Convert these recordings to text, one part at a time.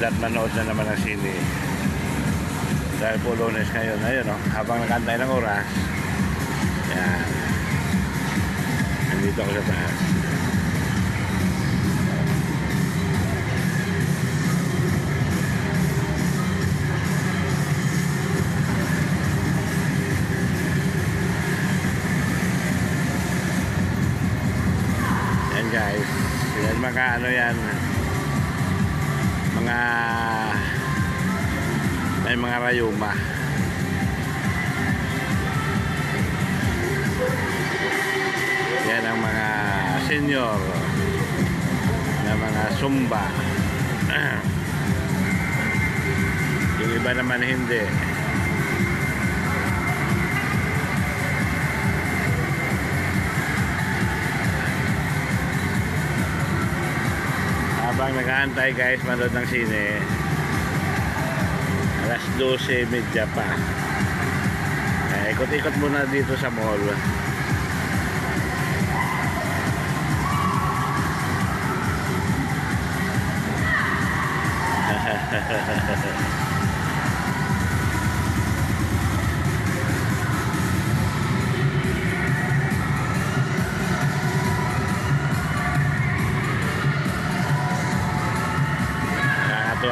at manood na naman ng sine. Dahil po lunes ngayon, ayun o, habang nakantay ng oras, yan. Nandito ako sa taas. Yan guys. Yan mga ano yan. Mga may mga rayuma. Yan ang mga senior na mga sumba. Yung iba naman hindi. Habang nag-aantay guys, manood ng sine. Alas 12.30 pa. Eh, ikot-ikot muna dito sa mall. Nakakatuwa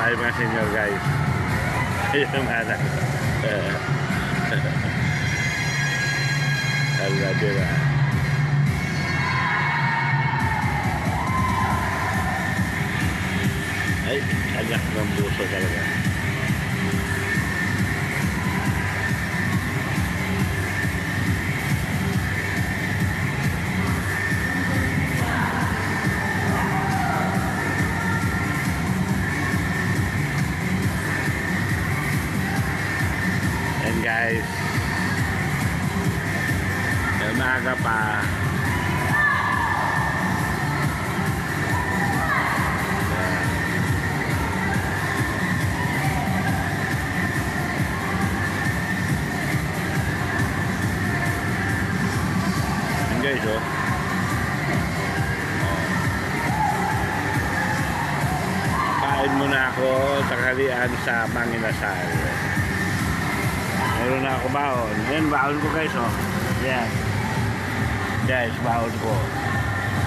yung mga senior guys. yung anak. Ala, diba? Ay, anak ng buso talaga. Guys, yung maaga pa, Yan oh. Kain muna ako tanghalian sa Manginasal. Meron na ako baon. Yan, baon ko guys, oh. Yan. Guys, baon ko.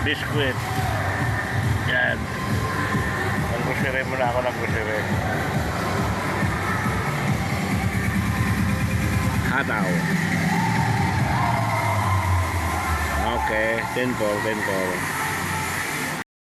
Biscuit. Yan. Nag-grocery muna ako ng grocery. Hataw. Okay, 10 po, 10 po.